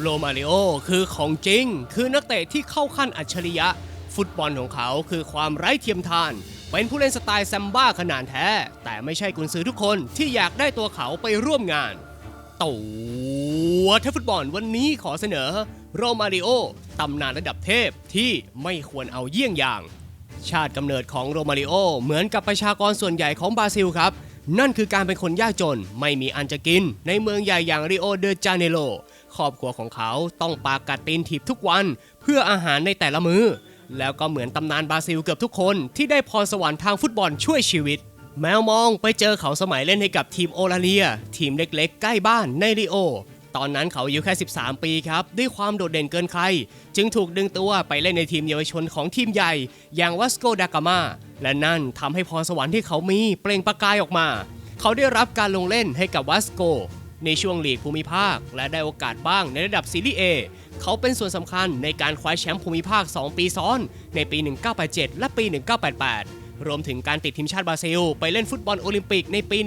โรมาริโอคือของจริง คือนักเตะที่เข้าขั้นอัจฉริยะ ฟุตบอลของเขาคือความไร้เทียมทาน เป็นผู้เล่นสไตล์แซมบ้าขนาดแท้ แต่ไม่ใช่กุนซือทุกคนที่อยากได้ตัวเขาไปร่วมงานตัวเทฟุตบอลวันนี้ขอเสนอ โรมาริโอตำนานระดับเทพที่ไม่ควรเอาเยี่ยงอย่าง ชาติกำเนิดของโรมาริโอเหมือนกับประชากรส่วนใหญ่ของบราซิลครับ นั่นคือการเป็นคนยากจนไม่มีอันจะกิน ในเมืองใหญ่อย่างริโอเดจาเนโร ครอบครัวของเขาต้องปากกัดตีนถีบทุกวันเพื่ออาหารในแต่ละมือ้อ แล้วก็เหมือนตำนานบราซิลเกือบทุกคนที่ได้พรสวรรค์ทางฟุตบอลช่วยชีวิต แมวมองไปเจอเขาสมัยเล่นให้กับทีมโอลาเลีย ทีมเล็กๆ ใกล้บ้านในริโอ ตอนนั้นเขาอายุแค่ 13 ปีครับ ด้วยความโดดเด่นเกินใคร จึงถูกดึงตัวไปเล่นในทีมเยาวชนของทีมใหญ่ อย่างวัสโกดากามาและนั่นทำให้พรสวรรค์ที่เขามีเปล่งประกายออกมา เขาได้รับการลงเล่นให้กับวัสโก ในช่วงลีกภูมิภาค และได้โอกาสบ้างในระดับซีรีส์ A เขาเป็นส่วนสำคัญในการคว้าแชมป์ภูมิภาค 2 ปีซ้อน ในปี 1987 และปี 1988 รวมถึงการติดทีมชาติบราซิล ไปเล่นฟุตบอลโอลิมปิกในปี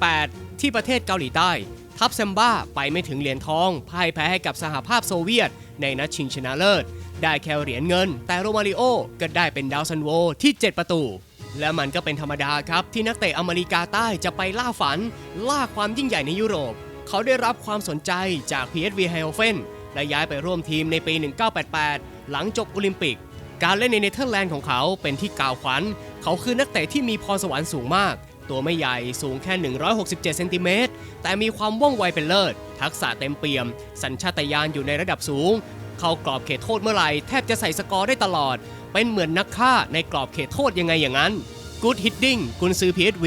1988 ที่ประเทศเกาหลีใต้ ทัพแซมบ้าไปไม่ถึงเหรียญทองพ่ายแพ้ให้กับสหภาพโซเวียต ในนัดชิงชนะเลิศ ได้แค่เหรียญเงิน แต่โรมาริโอก็ได้เป็นดาวซันโวที่ 7 ประตูและมันก็เป็นธรรมดาครับ ที่นักเตะอเมริกาใต้จะไปล่าฝัน ล่าความยิ่งใหญ่ในยุโรป เขาได้รับความสนใจจาก PSV e i n d h o v e n และย้ายไปร่วมทีมในปี 1988 หลังจบโอลิมปิก การเล่นในเนเธอร์แลนด์ของเขาเป็นที่กล่าวขวัญ เขาคือนักเตะที่มีพรสวรรค์สูงมาก ตัวไม่ใหญ่สูงแค่ 167 เซนติเมตร แต่มีความว่องไวเป็นเลิศ ทักษะเต็มเปี่ยม สัญชาตญาณอยู่ในระดับสูง เข้ากรอบเขตโทษเมื่อไหร่แทบจะใส่สกอร์ได้ตลอด เป็นเหมือนนักฆ่าในกรอบเขตโทษยังไงอย่างนั้น Good Hitting กุนซือ PSV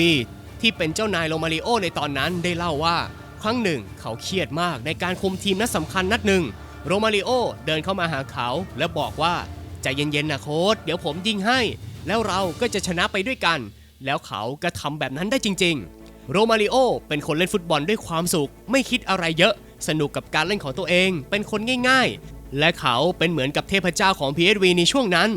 ที่เป็นเจ้านายโรมาริโอในตอนนั้นได้เล่าว่า ครั้งหนึ่ง เขาเครียดมากในการคุมทีมนัดสำคัญนัดหนึ่ง โรมาริโอเดินเข้ามาหาเขา และบอกว่าใจเย็นๆนะโค้ชเดี๋ยวผมยิงให้ แล้วเราก็จะชนะไปด้วยกัน แล้วเขาก็ทำแบบนั้นได้จริง ๆ โรมาริโอเป็นคนเล่นฟุตบอลด้วยความสุข ไม่คิดอะไรเยอะ สนุกกับการเล่นของตัวเอง เป็นคนง่ายๆ และเขาเป็นเหมือนกับเทพเจ้าของ PSV ในช่วงนั้น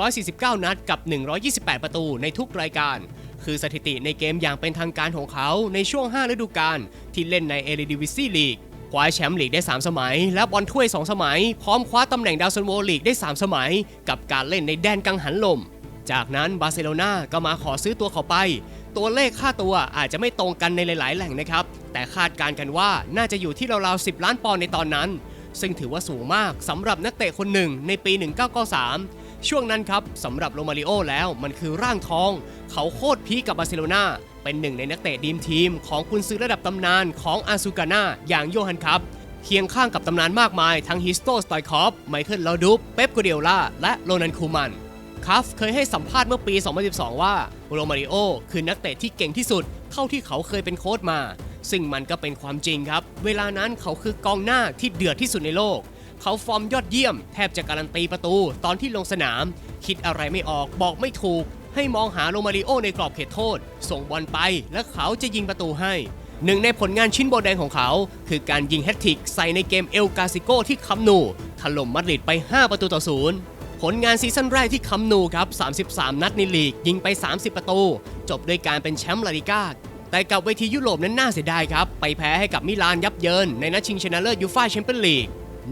149 นัดกับ 128 ประตูในทุกรายการ คือสถิติในเกมอย่างเป็นทางการของเขาในช่วง 5 ฤดูกาลที่เล่นในเอริดิวิซีลีกคว้าแชมป์ลีกได้ 3 สมัย และบอลถ้วย 2 สมัย พร้อมคว้าตำแหน่งดาวซันโวลีกได้ 3 สมัย กับการเล่นในแดนกังหันลม จากนั้นบาร์เซโลนาก็มาขอซื้อตัวเขาไป ตัวเลขค่าตัวอาจจะไม่ตรงกันในหลาย ๆ แหล่งนะครับ แต่คาดการกันว่าน่าจะอยู่ที่ราวๆ 10 ล้านปอนด์ในตอนนั้น ซึ่งถือว่าสูงมากสำหรับนักเตะคนหนึ่งในปี 1993 ช่วงนั้นครับสำหรับโรมาริโอแล้วมันคือร่างทอง เขาโคตรพีกับบาร์เซโลนาเป็นหนึ่งในนักเตะดีมทีม ของกุนซือระดับตำนานของอาซูกาน่าอย่างโยฮันครับเคียงข้างกับตำนานมากมายทั้งฮิสโตสไตคอฟไมเคิลลาดูปเป๊ปกูเดียล่าและโรนันคูมันคัฟเคยให้สัมภาษณ์เมื่อปี 2012 ว่าโรมาริโอคือนักเตะที่เก่งที่สุด เท่าที่เขาเคยเป็นโค้ชมา ซึ่งมันก็เป็นความจริงครับ เวลานั้นเขาคือกองหน้าที่เดือดที่สุดในโลก เขาฟอร์มยอดเยี่ยม แทบจะการันตีประตู ตอนที่ลงสนาม คิดอะไรไม่ออกบอกไม่ถูก ให้มองหาโรมาริโอในกรอบเขตโทษ ส่งบอลไปและเขาจะยิงประตูให้หนึ่งในผลงานชิ้นโบแดงของเขา คือการยิงแฮตทริกใส่ในเกมเอลกาซิโกที่คัมนูถล่มมาดริดไป 5 ประตูต่อศูนย์ผลงานซีซั่นแรกที่คัมนูครับ 33 นัดในลีก ยิงไป 30 ประตู จบด้วยการเป็นแชมป์ลาลิก้า แต่กับเวทียุโรปนั้นน่าเสียดายครับ ไปแพ้ให้กับมิลานยับเยิน ในนัดชิงชนะเลิศยูฟ่าแชมเปี้ยนลีก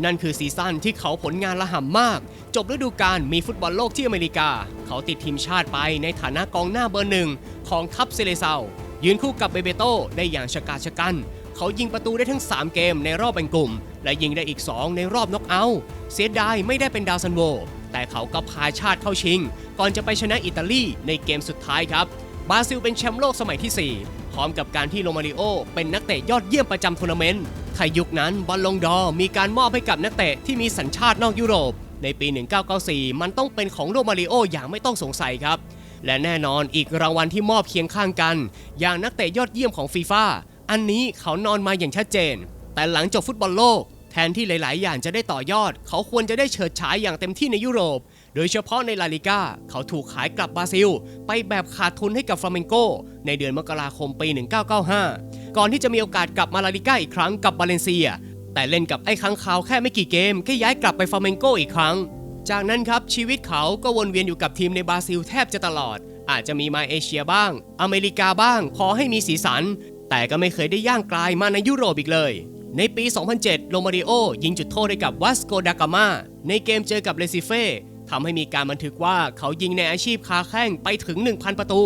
นั่นคือซีซั่นที่เขาผลงานละห่ำมาก จบฤดูกาลมีฟุตบอลโลกที่อเมริกา เขาติดทีมชาติไปในฐานะกองหน้าเบอร์หนึ่งของทัพเซเลเซายืนคู่กับเบเบโตได้อย่างชะกาชะกันเขายิงประตูได้ทั้ง 3 เกมในรอบแบ่งกลุ่ม และยิงได้อีก 2 ในรอบน็อกเอาท์เสียดายไม่ได้เป็นดาวซันโว แต่เขาก็พาชาติเข้าชิง ก่อนจะไปชนะอิตาลีในเกมสุดท้ายครับ บราซิลเป็นแชมป์โลกสมัยที่ 4 พร้อมกับการที่โรมาริโอ เป็นนักเตะยอดเยี่ยมประจำทัวร์นาเมนต์ไทยยุคนั้นบอลลงดอมีการมอบให้กับนักเตะที่มีสัญชาตินอกยุโรป ในปี 1994 มันต้องเป็นของโรมาริโออย่างไม่ต้องสงสัยครับ และแน่นอนอีกรางวัลที่มอบเคียงข้างกัน อย่างนักเตะยอดเยี่ยมของฟีฟ่าอันนี้เขานอนมาอย่างชัดเจน แต่หลังจบฟุตบอลโลก แทนที่หลาย ๆ อย่างจะได้ต่อยอด เขาควรจะได้เฉิดฉายอย่างเต็มที่ในยุโรป โดยเฉพาะในลาลิก้าเขาถูกขายกลับบราซิล ไปแบบขาดทุนให้กับฟลาเมงโก ในเดือนมกราคมปี 1995 ก่อนที่จะมีโอกาสกลับมาลาลิก้าอีกครั้งกับบาเลนเซีย แต่เล่นกับไอ้ค้างคาวแค่ไม่กี่เกมก็ย้ายกลับไปฟลาเมงโกอีกครั้ง จากนั้นครับชีวิตเขาก็วนเวียนอยู่กับทีมในบราซิลแทบจะตลอด อาจจะมีมาเอเชียบ้าง อเมริกาบ้าง พอให้มีสีสัน แต่ก็ไม่เคยได้ย่างกลายมาในยุโรปอีกเลย ในปี 2007 โรมาริโอ ยิงจุดโทษให้กับวัสโกดากามาในเกมเจอกับเลซิเฟ่ทำให้มีการบันทึกว่าเขายิงในอาชีพคาแข้งไปถึง 1,000 ประตู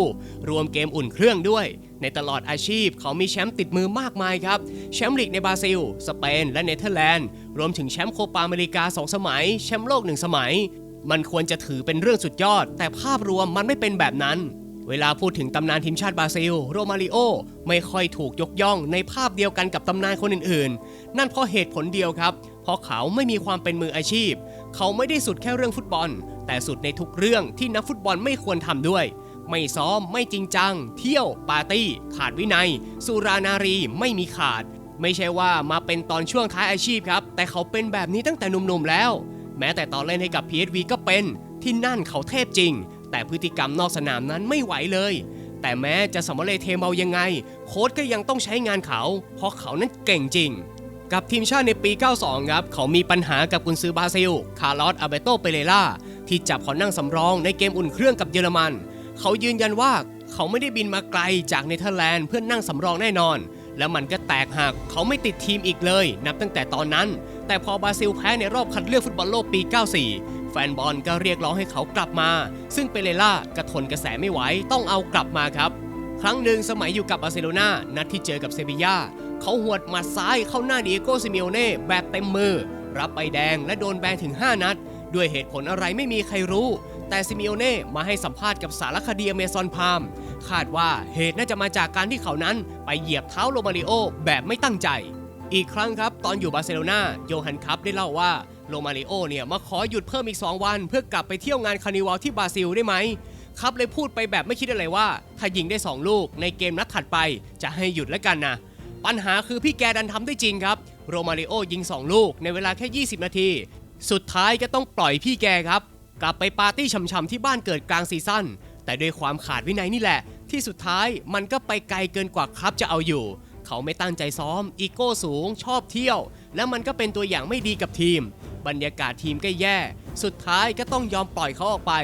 รวมเกมอุ่นเครื่องด้วย ในตลอดอาชีพเขามีแชมป์ติดมือมากมายครับ แชมป์ลีกในบราซิล สเปน และเนเธอร์แลนด์ รวมถึงแชมป์โคปาอเมริกา 2 สมัย แชมป์โลก 1 สมัย มันควรจะถือเป็นเรื่องสุดยอด แต่ภาพรวมมันไม่เป็นแบบนั้น เวลาพูดถึงตำนานทีมชาติบราซิล โรมาริโอ ไม่ค่อยถูกยกย่องในภาพเดียวกันกับตำนานคนอื่นๆ นั่นเพราะเหตุผลเดียวครับ เพราะเขาไม่มีความเป็นมืออาชีพ เขาไม่ได้สุดแค่เรื่องฟุตบอล แต่สุดในทุกเรื่องที่นักฟุตบอลไม่ควรทำด้วย ไม่ซ้อมไม่จริงจัง เที่ยวปาร์ตี้ ขาดวินัย สุรานารีไม่มีขาด ไม่ใช่ว่ามาเป็นตอนช่วงท้ายอาชีพครับ แต่เขาเป็นแบบนี้ตั้งแต่หนุ่มๆแล้ว แม้แต่ตอนเล่นให้กับ PSV ก็เป็นที่นั่นเขาเทพจริง แต่พฤติกรรมนอกสนามนั้นไม่ไหวเลย แต่แม้จะสำเร็จเทเมายังไง โค้ชก็ยังต้องใช้งานเขา เพราะเขานั้นเก่งจริงกับทีมชาติในปี 92 ครับ เขามีปัญหากับกุนซือบราซิล คาร์ลอสอาเบโตเปเรล่า ที่จับเขานั่งสำรองในเกมอุ่นเครื่องกับเยอรมัน เขายืนยันว่าเขาไม่ได้บินมาไกลจากเนเธอร์แลนด์เพื่อนั่งสำรองแน่นอน แล้วมันก็แตกหักเขาไม่ติดทีมอีกเลย นับตั้งแต่ตอนนั้น แต่พอบราซิลแพ้ในรอบคัดเลือกฟุตบอลโลกปี 94 แฟนบอลก็เรียกร้องให้เขากลับมา ซึ่งเปเรล่ากระทนกระแสไม่ไหวต้องเอากลับมาครับ ครั้งหนึ่งสมัยอยู่กับบาร์เซโลนานัดที่เจอกับเซบีย่าเขาหวดมัดซ้ายเข้าหน้าเดียโกซิเมโอเน่แบบเต็มมือ รับใบแดงและโดนแบนถึง 5 นัด ด้วยเหตุผลอะไรไม่มีใครรู้ แต่ซิเมโอเน่มาให้สัมภาษณ์กับสารคดีอเมซอนพามคาดว่าเหตุน่าจะมาจากการที่เขานั้นไปเหยียบเท้าโรมาริโอแบบไม่ตั้งใจ อีกครั้งครับ ตอนอยู่บาร์เซโลนาโยฮันคัพได้เล่าว่าโรมาริโอเนี่ยมาขอหยุดเพิ่มอีก 2 วัน เพื่อกลับไปเที่ยวงานคานิวัลที่บราซิลได้ไหมครับเลยพูดไปแบบไม่คิดอะไรว่า ถ้ายิงได้ 2 ลูกในเกมนัดถัดไปจะให้หยุดแล้วกันนะปัญหาคือพี่แกดันทำได้จริงครับโรมาริโอยิง 2 ลูกในเวลาแค่ 20 นาที สุดท้ายก็ต้องปล่อยพี่แกครับ กลับไปปาร์ตี้ช่ำๆที่บ้านเกิดกลางซีซั่นแต่ด้วยความขาดวินัยนี่แหละ ที่สุดท้ายมันก็ไปไกลเกินกว่าครับจะเอาอยู่ เขาไม่ตั้งใจซ้อม อีโก้สูง ชอบเที่ยว แล้วมันก็เป็นตัวอย่างไม่ดีกับทีม บรรยากาศทีมก็แย่ สุดท้ายก็ต้องยอมปล่อยเขาออกไป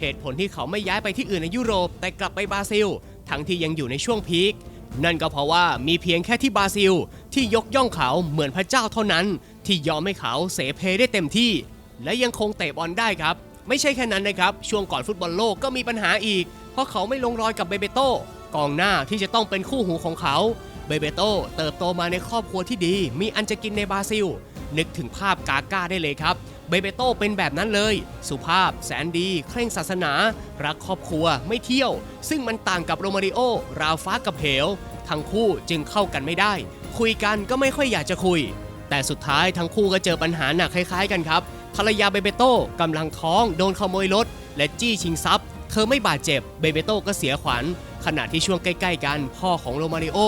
เหตุผลที่เขาไม่ย้ายไปที่อื่นในยุโรป แต่กลับไปบราซิล ทั้งที่ยังอยู่ในช่วงพีคนั่นก็เพราะว่ามีเพียงแค่ที่บราซิล ที่ยกย่องเขาเหมือนพระเจ้าเท่านั้น ที่ยอมให้เขาเสเพได้เต็มที่ และยังคงเตะบอลได้ครับ ไม่ใช่แค่นั้นนะครับ ช่วงก่อนฟุตบอลโลกก็มีปัญหาอีก เพราะเขาไม่ลงรอยกับเบเบโตกองหน้าที่จะต้องเป็นคู่หูของเขา เบเบโตเติบโตมาในครอบครัวที่ดี มีอันจะกินในบราซิล นึกถึงภาพกาก้าได้เลยครับ เบเบโตเป็นแบบนั้นเลย สุภาพ แสนดี เคร่งศาสนา รักครอบครัวไม่เที่ยว ซึ่งมันต่างกับโรมาริโอ ราวฟ้ากับเหว ทั้งคู่จึงเข้ากันไม่ได้ คุยกันก็ไม่ค่อยอยากจะคุย แต่สุดท้ายทั้งคู่ก็เจอปัญหาหนักคล้ายๆกันครับ ภรรยาเบเบโต้กำลังท้องโดนขโมยรถ และจี้ชิงทรัพย์ เธอไม่บาดเจ็บเบเบโต้ก็เสียขวัญ ขณะที่ช่วงใกล้ ๆ กันพ่อของโรมาริโอ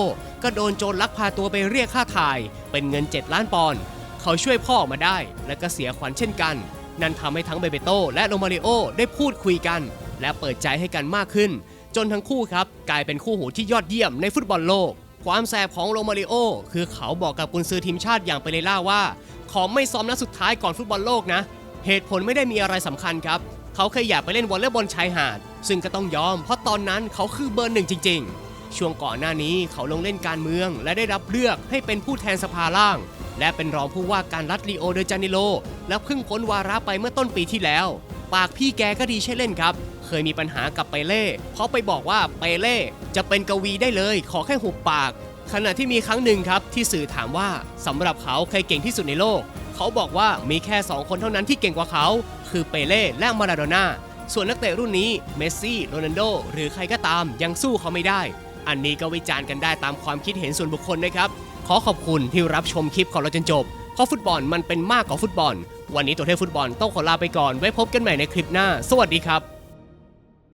ก็โดนโจรลักพาตัวไปเรียกค่าถ่าย เป็นเงิน 7 ล้านปอนด์เขาช่วยพ่อออกมาได้ และก็เสียขวัญเช่นกัน นั่นทำให้ทั้งเบเบโต้และโรมาริโอได้พูดคุยกัน และเปิดใจให้กันมากขึ้น จนทั้งคู่ครับกลายเป็นคู่หูที่ยอดเยี่ยมในฟุตบอลโลก ความแสบของโรมาริโอคือเขาบอกกับกุนซือทีมชาติอย่างเปเรล่าว่า ขอไม่ซ้อมนัดสุดท้ายก่อนฟุตบอลโลกนะ เหตุผลไม่ได้มีอะไรสำคัญครับ เขาแค่อยากไปเล่นวอลเลย์บอลชายหาด ซึ่งก็ต้องยอม เพราะตอนนั้นเขาคือเบอร์หนึ่งจริง ๆ ช่วงก่อนหน้านี้เขาลงเล่นการเมือง และได้รับเลือกให้เป็นผู้แทนสภาล่าง และเป็นรองผู้ว่าการรัฐริโอเดจาเนโรและเพิ่งพ้นวาระไปเมื่อต้นปีที่แล้ว ปากพี่แกก็ดีใช่เล่นครับ เคยมีปัญหากับเปเล่เพราะไปบอกว่าเปเล่จะเป็นกวีได้เลย ขอแค่หุบปาก ขณะที่มีครั้งหนึ่งครับที่สื่อถามว่าสำหรับเขาใครเก่งที่สุดในโลก เขาบอกว่ามีแค่ 2 คนเท่านั้นที่เก่งกว่าเขา คือเปเล่และมาราโดน่าส่วนนักเตะรุ่นนี้เมสซี่โรนัลโดหรือใครก็ตามยังสู้เขาไม่ได้ อันนี้ก็วิจารณ์กันได้ตามความคิดเห็นส่วนบุคคลนะครับ ขอขอบคุณที่รับชมคลิปของเราจนจบเพราะฟุตบอลมันเป็นมากกว่าฟุตบอล วันนี้ตัวเทพฟุตบอลต้องขอลาไปก่อนไว้พบกันใหม่ในคลิปหน้า สวัสดีครับ